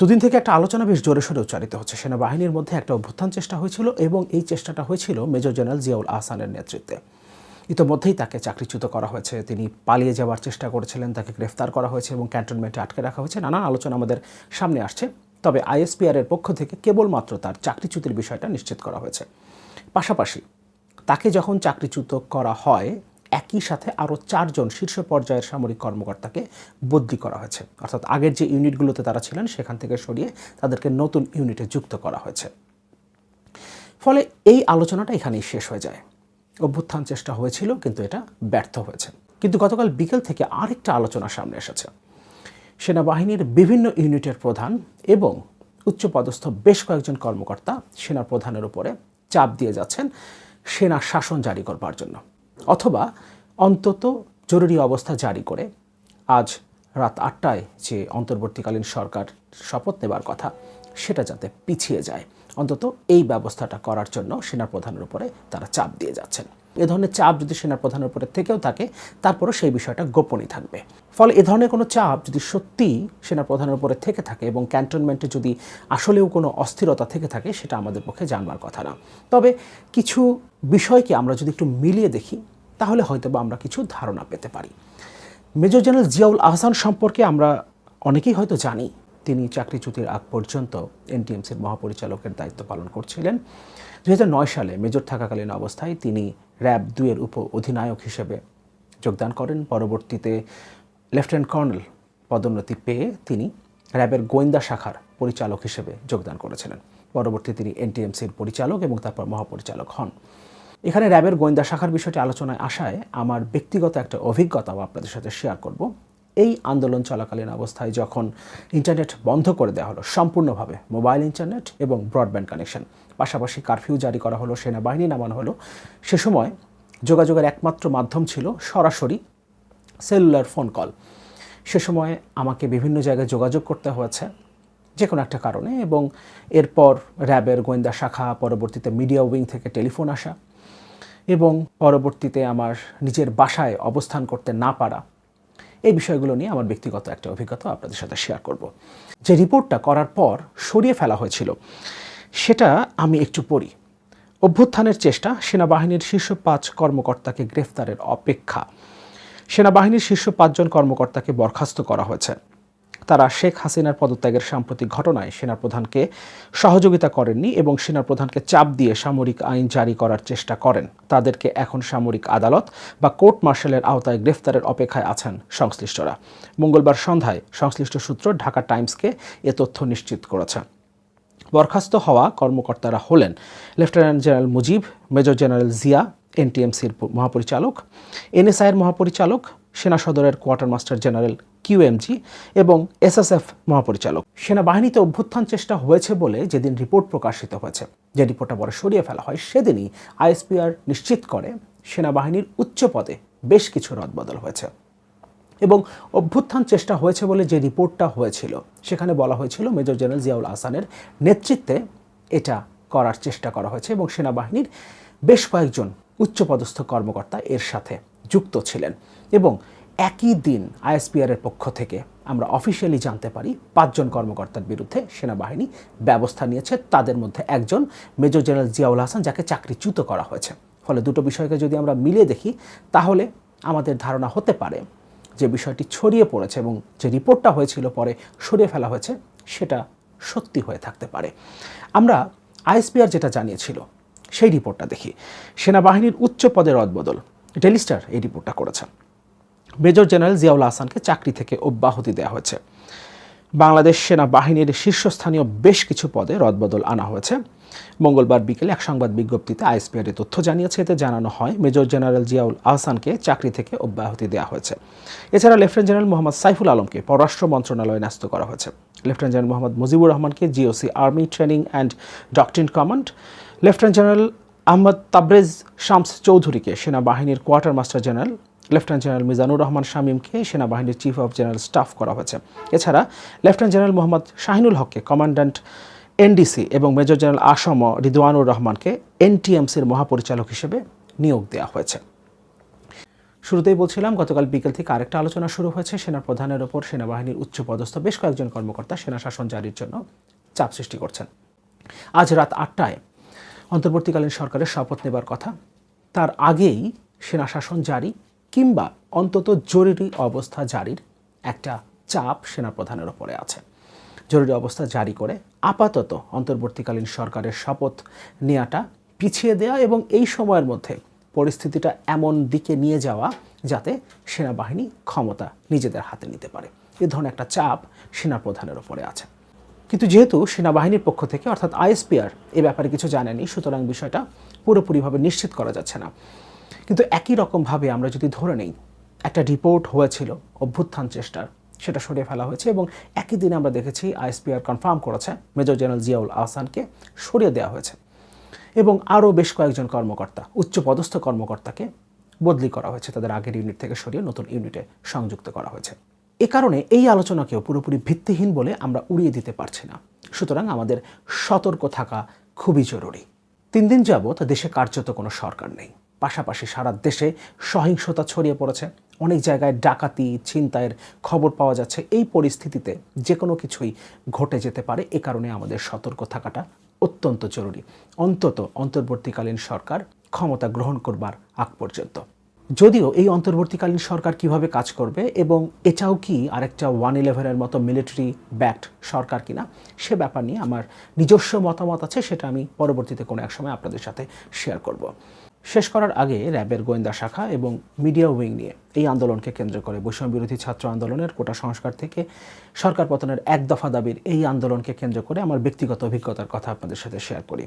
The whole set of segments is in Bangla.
দুদিন থেকে একটা আলোচনা বেশ জোরে সোরে উচ্চারিত হচ্ছে। সেনাবাহিনীর মধ্যে একটা অভ্যুত্থান চেষ্টা হয়েছিল এবং এই চেষ্টাটা হয়েছিল মেজর জেনারেল জিয়াউল আহসানের নেতৃত্বে। ইতোমধ্যেই তাকে চাকরিচ্যুত করা হয়েছে। তিনি পালিয়ে যাওয়ার চেষ্টা করেছিলেন, তাকে গ্রেফতার করা হয়েছে এবং ক্যান্টনমেন্টে আটকে রাখা হয়েছে। নানান আলোচনা আমাদের সামনে আসছে। তবে আইএসপিআর এর পক্ষ থেকে কেবলমাত্র তার চাকরিচ্যুতির বিষয়টা নিশ্চিত করা হয়েছে। পাশাপাশি তাকে যখন চাকরিচ্যুত করা হয় একই সাথে আরও চারজন শীর্ষ পর্যায়ের সামরিক কর্মকর্তাকে বদলি করা হয়েছে। অর্থাৎ আগের যে ইউনিটগুলোতে তারা ছিলেন, সেখান থেকে সরিয়ে তাদেরকে নতুন ইউনিটে যুক্ত করা হয়েছে। ফলে এই আলোচনাটা এখানেই শেষ হয়ে যায়। অভ্যুত্থান চেষ্টা হয়েছিল, কিন্তু এটা ব্যর্থ হয়েছে। কিন্তু গতকাল বিকেল থেকে আরেকটা আলোচনা সামনে এসেছে। সেনাবাহিনীর বিভিন্ন ইউনিটের প্রধান এবং উচ্চপদস্থ বেশ কয়েকজন কর্মকর্তা সেনা প্রধানের উপরে চাপ দিয়ে যাচ্ছেন সেনা শাসন জারি করবার জন্য। অথবা অন্তত জরুরি অবস্থা জারি করে আজ রাত আটটায় যে অন্তর্বর্তীকালীন সরকার শপথ নেবার কথা, সেটা যাতে পিছিয়ে যায়। অন্তত এই ব্যবস্থাটা করার জন্য সেনাপ্রধানের উপরে তারা চাপ দিয়ে যাচ্ছেন। এ ধরনের চাপ যদি সেনাপ্রধানের উপরে থেকেও থাকে, তারপরও সেই বিষয়টা গোপনই থাকবে। ফলে এ ধরনের কোনো চাপ যদি সত্যিই সেনাপ্রধানের উপরে থেকে থাকে এবং ক্যান্টনমেন্টে যদি আসলেও কোনো অস্থিরতা থেকে থাকে, সেটা আমাদের পক্ষে জানবার কথা না। তবে কিছু বিষয়কে আমরা যদি একটু মিলিয়ে দেখি তাহলে হয়তো বা আমরা কিছু ধারণা পেতে পারি। মেজর জেনারেল জিয়াউল আহসান সম্পর্কে আমরা অনেকেই হয়তো জানি। তিনি চাকরিচ্যুতির আগ পর্যন্ত এনটিএমসির মহাপরিচালকের দায়িত্ব পালন করছিলেন। দু হাজার নয় সালে মেজর থাকাকালীন অবস্থায় তিনি র্যাব দুয়ের উপ অধিনায়ক হিসেবে যোগদান করেন। পরবর্তীতে লেফটেন্যান্ট কর্নেল পদোন্নতি পেয়ে তিনি র্যাবের গোয়েন্দা শাখার পরিচালক হিসেবে যোগদান করেছিলেন। পরবর্তী তিনি এনটিএমসির পরিচালক এবং তারপর মহাপরিচালক হন। এখানে র্যাবের গোয়েন্দা শাখার বিষয়টি আলোচনায় আসায় আমার ব্যক্তিগত একটা অভিজ্ঞতাও আপনাদের সাথে শেয়ার করব। এই আন্দোলন চলাকালীন অবস্থায় যখন ইন্টারনেট বন্ধ করে দেওয়া হলো, সম্পূর্ণভাবে মোবাইল ইন্টারনেট এবং ব্রডব্যান্ড কানেকশন পাশাপাশি কারফিউ জারি করা হলো, সেনাবাহিনী নামানো হলো, সে সময় যোগাযোগের একমাত্র মাধ্যম ছিল সরাসরি সেলুলার ফোন কল সে সময় আমাকে বিভিন্ন জায়গায় যোগাযোগ করতে হয়েছে যে কোনো একটা কারণে, এবং এরপর র্যাবের গোয়েন্দা শাখা, পরবর্তীতে মিডিয়া উইং থেকে টেলিফোন আসা এবং পরবর্তীতে আমার নিজের বাসায় অবস্থান করতে না পারা। এই বিষয়গুলো নিয়ে আমার ব্যক্তিগত একটা অভিজ্ঞতা আপনাদের সাথে শেয়ার করব। যে রিপোর্টটা করার পর সরিয়ে ফেলা হয়েছিল, সেটা আমি একটু পড়ি। অভ্যুত্থানের চেষ্টা সেনাবাহিনীর শীর্ষ পাঁচ কর্মকর্তাকে গ্রেফতারের অপেক্ষা। সেনাবাহিনীর শীর্ষ পাঁচজন কর্মকর্তাকে বরখাস্ত করা হয়েছে। তারা শেখ হাসিনার পদত্যাগের সাম্প্রতিক ঘটনায় সেনাপ্রধানকে সহযোগিতা করেননি এবং সেনাপ্রধানকে চাপ দিয়ে সামরিক আইন জারি করার চেষ্টা করেন। তাদেরকে এখন সামরিক আদালত বা কোর্ট মার্শালের আওতায় গ্রেফতারের অপেক্ষায় আছেন সংশ্লিষ্টরা। মঙ্গলবার সন্ধ্যায় সংশ্লিষ্ট সূত্র ঢাকা টাইমসকে এ তথ্য নিশ্চিত করেছে। বরখাস্ত হওয়া কর্মকর্তারা হলেন lieutenant general Mujib, major general Zia, এনটিএমসির মহাপরিচালক, এনএসআইয়ের মহাপরিচালক সেনা সদরের কোয়ার্টার মাস্টার জেনারেল কিউএমজি এবং এসএসএফ মহাপরিচালক। সেনাবাহিনীতে অভ্যুত্থান চেষ্টা হয়েছে বলে যেদিন রিপোর্ট প্রকাশিত হয়েছে, যে রিপোর্টটা পরে সরিয়ে ফেলা হয় সেদিনই আইএসপিআর নিশ্চিত করে সেনাবাহিনীর উচ্চ পদে বেশ কিছু রদবদল হয়েছে। এবং অভ্যুত্থান চেষ্টা হয়েছে বলে যে রিপোর্টটা হয়েছিল, সেখানে বলা হয়েছিল মেজর জেনারেল জিয়াউল আহসানের নেতৃত্বে এটা করার চেষ্টা করা হয়েছে এবং সেনাবাহিনীর বেশ কয়েকজন উচ্চপদস্থ কর্মকর্তা এর সাথে যুক্ত ছিলেন এবং একই দিন আইএসপিআর এর পক্ষ থেকে আমরা অফিসিয়ালি জানতে পারি পাঁচজন কর্মকর্তার বিরুদ্ধে সেনাবাহিনী ব্যবস্থা নিয়েছে। তাদের মধ্যে একজন মেজর জেনারেল জিয়াউল হাসান, যাকে চাকরিচ্যুত করা হয়েছে। ফলে দুটো বিষয়কে যদি আমরা মিলিয়ে দেখি, তাহলে আমাদের ধারণা হতে পারে যে বিষয়টি ছড়িয়ে পড়েছে এবং যে রিপোর্টটা হয়েছিল পরে সরিয়ে ফেলা হয়েছে, সেটা সত্যি হয়ে থাকতে পারে। আমরা আইএসপিআর যেটা জানিয়েছিল, সেই রিপোর্টটা দেখি। সেনাবাহিনীর উচ্চ পদের রদবদল ডেলিস্টার এই রিপোর্টটা করেছে মেজর জেনারেল জিয়াউল হাসানকে চাকরি থেকে অব্যাহতি দেওয়া হয়েছে। বাংলাদেশ সেনাবাহিনীর শীর্ষস্থানীয় বেশ কিছু পদে রদবদল আনা হয়েছে। মঙ্গলবার বিকেলে এক সংবাদ বিজ্ঞপ্তিতে আইএসপিআর তথ্য জানিয়েছে, এতে জানানো হয়, মেজর জেনারেল জিয়াউল আহসানকে চাকরি থেকে অব্যাহতি দেওয়া হয়েছে। এছাড়া লেফটেন্যান্ট জেনারেল মোহাম্মদ সাইফুল আলমকে পররাষ্ট্র মন্ত্রণালয়ে ন্যস্ত করা হয়েছে। লেফটেন্যান্ট জেনারেল মোহাম্মদ মুজিবুর রহমানকে GOC army training and doctrine command. Lieutenant general Ahmed Tabrez Shams চৌধুরীকে সেনাবাহিনীর quartermaster general, lieutenant general Mizanur Rahman শামীমকে সেনাবাহিনীর চিফ অফ জেনারেল স্টাফ করা হয়েছে। এছাড়া লেফটেন্যান্ট জেনারেল মোহাম্মদ শাহিনুল হককে কমান্ড্যান্ট এনডিসি এবং মেজর জেনারেল আসম রিদওয়ানুর রহমানকে এনটিএমসির মহাপরিচালক হিসেবে নিয়োগ দেওয়া হয়েছে। শুরুতেই বলছিলাম, গতকাল বিকেল থেকে আরেকটা আলোচনা শুরু হয়েছে। সেনা প্রধানের ওপর সেনাবাহিনীর উচ্চপদস্থ বেশ কয়েকজন কর্মকর্তা সেনা শাসন জারির জন্য চাপ সৃষ্টি করছেন। আজ রাত আটটায় অন্তর্বর্তীকালীন সরকারের শপথ নেবার কথা। তার আগেই সেনা শাসন জারি কিংবা অন্তত জরুরি অবস্থা জারির একটা চাপ সেনা প্রধানের ওপরে আছে। জরুরি অবস্থা জারি করে আপাতত অন্তর্বর্তীকালীন সরকারের শপথ নেওয়াটা পিছিয়ে দেওয়া এবং এই সময়ের মধ্যে পরিস্থিতিটা এমন দিকে নিয়ে যাওয়া যাতে সেনাবাহিনী ক্ষমতা নিজেদের হাতে নিতে পারে। এ ধরনের একটা চাপ সেনা প্রধানের ওপরে আছে। কিন্তু যেহেতু সেনাবাহিনীর পক্ষ থেকে, অর্থাৎ আইএসপিআর, এ ব্যাপারে কিছু জানেনি, সুতরাং বিষয়টা পুরোপুরিভাবে নিশ্চিত করা যাচ্ছে না। কিন্তু একই রকমভাবে আমরা যদি ধরে নেই, একটা রিপোর্ট হয়েছিল, অভ্যুত্থান চেষ্টার, সেটা সরিয়ে ফেলা হয়েছে এবং একই দিনে আমরা দেখেছি আইএসপিআর কনফার্ম করেছে, মেজর জেনারেল জিয়াউল আহসানকে সরিয়ে দেওয়া হয়েছে এবং আরও বেশ কয়েকজন কর্মকর্তা, উচ্চ পদস্থ কর্মকর্তাকে বদলি করা হয়েছে, তাদের আগের ইউনিট থেকে সরিয়ে নতুন ইউনিটে সংযুক্ত করা হয়েছে। এ কারণে এই আলোচনাকেও পুরোপুরি ভিত্তিহীন বলে আমরা উড়িয়ে দিতে পারছি না। সুতরাং আমাদের সতর্ক থাকা খুবই জরুরি। তিন দিন যাবৎ দেশে কার্যত কোনো সরকার নেই। পাশাপাশি সারা দেশে সহিংসতা ছড়িয়ে পড়েছে। অনেক জায়গায় ডাকাতি, ছিনতাইয়ের খবর পাওয়া যাচ্ছে। এই পরিস্থিতিতে যে কোনো কিছুই ঘটে যেতে পারে। এ কারণে আমাদের সতর্ক থাকাটা অত্যন্ত জরুরি। অন্তত অন্তর্বর্তীকালীন সরকার ক্ষমতা গ্রহণ করবার আগ পর্যন্ত। যদিও এই অন্তর্বর্তীকালীন সরকার কীভাবে কাজ করবে এবং এটাও কি আরেকটা ওয়ান ইলেভেনের মতো মিলিটারি ব্যাকড সরকার কিনা, সে ব্যাপার নিয়ে আমার নিজস্ব মতামত আছে, সেটা আমি পরবর্তীতে কোনো এক সময় আপনাদের সাথে শেয়ার করব। শেষ করার আগে র্যাবের গোয়েন্দা শাখা এবং মিডিয়া উইং নিয়ে এই আন্দোলনকে কেন্দ্র করে বৈষম্য বিরোধী ছাত্র আন্দোলনের কোটা সংস্কার থেকে সরকার পতনের এক দফা দাবির এই আন্দোলনকে কেন্দ্র করে আমার ব্যক্তিগত অভিজ্ঞতার কথা আপনাদের সাথে শেয়ার করি।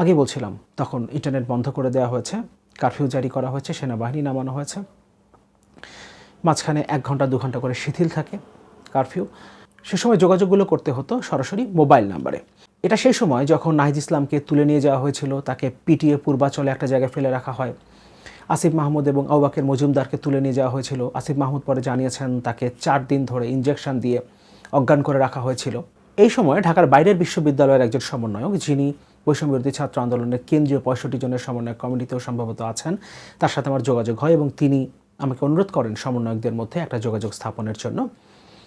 আগে বলছিলাম, তখন ইন্টারনেট বন্ধ করে দেওয়া হয়েছে। কারফিউ জারি করা হয়েছে, সেনাবাহিনী নামানো হয়েছে। মাঝখানে এক ঘণ্টা, দু ঘণ্টা করে শিথিল থাকে কারফিউ। সে সময় যোগাযোগগুলো করতে হতো সরাসরি মোবাইল নাম্বারে। এটা সেই সময় যখন নাহিদ ইসলামকে তুলে নিয়ে যাওয়া হয়েছিল, তাকে পিটিয়ে পূর্বাচলে একটা জায়গায় ফেলে রাখা হয়। আসিফ মাহমুদ এবং আউবাকের মজুমদারকে তুলে নিয়ে যাওয়া হয়েছিল। আসিফ মাহমুদ পরে জানিয়েছেন তাকে চার দিন ধরে ইঞ্জেকশন দিয়ে অজ্ঞান করে রাখা হয়েছিল। এই সময় ঢাকার বাইরের বিশ্ববিদ্যালয়ের একজন সমন্বয়ক যিনি বৈষম্য বিরোধী ছাত্র আন্দোলনের কেন্দ্রীয় পঁয়ষট্টি জনের সমন্বয় কমিটিতেও সম্ভবত আছেন। তার সাথে আমার যোগাযোগ হয় এবং তিনি আমাকে অনুরোধ করেন সমন্বয়কদের মধ্যে একটা যোগাযোগ স্থাপনের জন্য।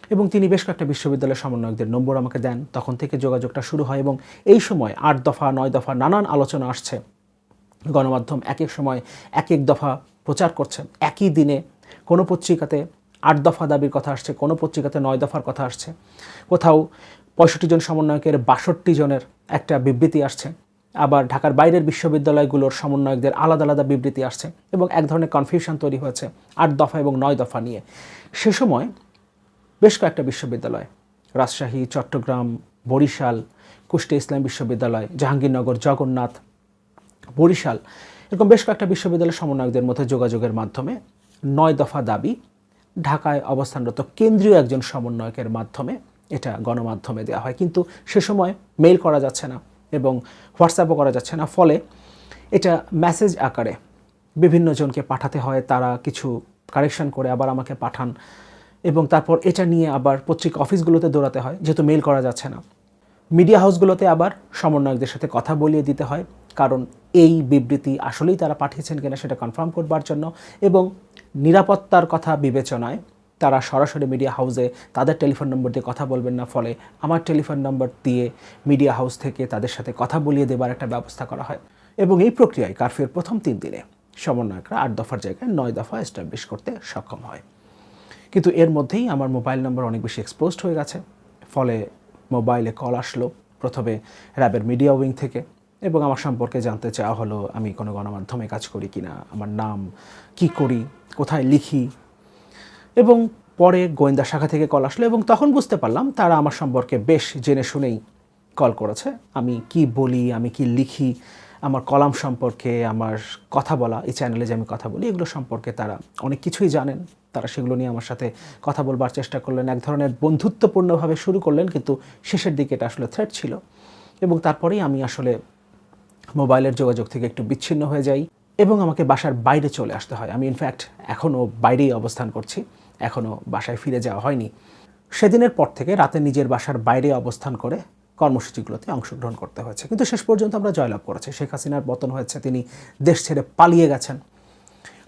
এবং তিনি বেশ কয়েকটা বিশ্ববিদ্যালয়ের সমন্বয়কদের নম্বর আমাকে দেন। তখন থেকে যোগাযোগটা শুরু হয় এবং এই সময় আট দফা, নয় দফা নানান আলোচনা আসছে। গণমাধ্যম এক এক সময় এক এক দফা প্রচার করছে। একই দিনে কোনো পত্রিকাতে আট দফা দাবির কথা আসছে, কোনো পত্রিকাতে নয় দফার কথা আসছে। কোথাও পঁয়ষট্টি জন সমন্বয়কের বাষট্টি জনের একটা বিবৃতি আসছে। আবার ঢাকার বাইরের বিশ্ববিদ্যালয়গুলোর সমন্বয়কদের আলাদা আলাদা বিবৃতি আসছে এবং এক ধরনের কনফিউশন তৈরি হয়েছে আট দফা এবং নয় দফা নিয়ে। সে সময় বেশ কয়েকটা বিশ্ববিদ্যালয়, রাজশাহী, চট্টগ্রাম, বরিশাল কুষ্টিয়া ইসলাম বিশ্ববিদ্যালয়, জাহাঙ্গীরনগর, জগন্নাথ, বরিশাল, এরকম বেশ কয়েকটা বিশ্ববিদ্যালয়ের সমন্বয়কদের মধ্যে যোগাযোগের মাধ্যমে নয় দফা দাবি ঢাকায় অবস্থানরত কেন্দ্রীয় একজন সমন্বয়কের মাধ্যমে এটা গণমাধ্যমে দেওয়া হয়। কিন্তু সে সময় মেইল করা যাচ্ছে না এবং হোয়াটসঅ্যাপও করা যাচ্ছে না। ফলে এটা মেসেজ আকারে বিভিন্ন জনকে পাঠাতে হয়, তারা কিছু কারেকশন করে আবার আমাকে পাঠান এবং তারপর এটা নিয়ে আবার পত্রিকা অফিসগুলোতে দৌড়াতে হয়, যেহেতু মেইল করা যাচ্ছে না। মিডিয়া হাউসগুলোতে আবার সমন্বয়কদের সাথে কথা বলিয়ে দিতে হয়, কারণ এই বিবৃতি আসলেই তারা পাঠিয়েছেন কিনা সেটা কনফার্ম করবার জন্য এবং নিরাপত্তার কথা বিবেচনায় তারা সরাসরি মিডিয়া হাউসে তাদের টেলিফোন নম্বর দিয়ে কথা বলবেন না, ফলে আমার টেলিফোন নম্বর দিয়ে মিডিয়া হাউস থেকে তাদের সাথে কথা বলিয়ে দেবার একটা ব্যবস্থা করা হয়। এবং এই প্রক্রিয়ায় কারফিউর প্রথম তিন দিনে সমন্বয়করা আট দফার জায়গায় নয় দফা এস্টাবলিশ করতে সক্ষম হয়। কিন্তু এর মধ্যেই আমার মোবাইল নম্বর অনেক বেশি এক্সপোজড হয়ে গেছে, ফলে মোবাইলে কল আসলো প্রথমে র্যাবের মিডিয়া উইং থেকে, এবং আমার সম্পর্কে জানতে চাওয়া হলো, আমি কোনো গণমাধ্যমে কাজ করি কিনা, আমার নাম, কি করি, কোথায় লিখি এবং পরে গোয়েন্দা শাখা থেকে কল আসলো এবং তখন বুঝতে পারলাম তারা আমার সম্পর্কে বেশ জেনে শুনেই কল করেছে। আমি কি বলি, আমি কি লিখি, আমার কলাম সম্পর্কে, আমার কথা বলা, এই চ্যানেলে যে আমি কথা বলি, এগুলো সম্পর্কে তারা অনেক কিছুই জানেন। তারা সেগুলো নিয়ে আমার সাথে কথা বলবার চেষ্টা করলেন, এক ধরনের বন্ধুত্বপূর্ণভাবে শুরু করলেন, কিন্তু শেষের দিকে এটা আসলে থ্রেট ছিল। এবং তারপরেই আমি আসলে মোবাইলের যোগাযোগ থেকে একটু বিচ্ছিন্ন হয়ে যাই। এবং আমাকে বাসার বাইরে চলে আসতে হয়। আমি ইনফ্যাক্ট এখনও বাইরেই অবস্থান করছি। এখনও বাসায় ফিরে যাওয়া হয়নি। সেদিনের পর থেকে রাতে নিজের বাসার বাইরে অবস্থান করে কর্মসূচিগুলোতে অংশগ্রহণ করতে হয়েছে। কিন্তু শেষ পর্যন্ত আমরা জয়লাভ করেছি। শেখ হাসিনার পতন হয়েছে, তিনি দেশ ছেড়ে পালিয়ে গেছেন।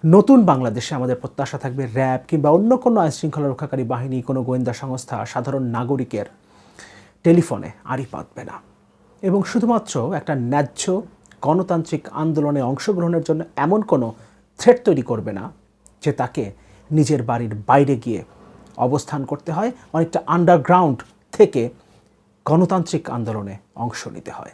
নতুন বাংলাদেশে আমাদের প্রত্যাশা থাকবে র্যাব কিংবা অন্য কোনো আইনশৃঙ্খলা রক্ষাকারী বাহিনী, কোনো গোয়েন্দা সংস্থা, সাধারণ নাগরিকের টেলিফোনে আড়ি পাতবে না। এবং শুধুমাত্র একটা ন্যায্য গণতান্ত্রিক আন্দোলনে অংশগ্রহণের জন্য এমন কোনো থ্রেট তৈরি করবে না যে তাকে নিজের বাড়ির বাইরে গিয়ে অবস্থান করতে হয়। অনেকটা আন্ডারগ্রাউন্ড থেকে গণতান্ত্রিক আন্দোলনে অংশ নিতে হয়।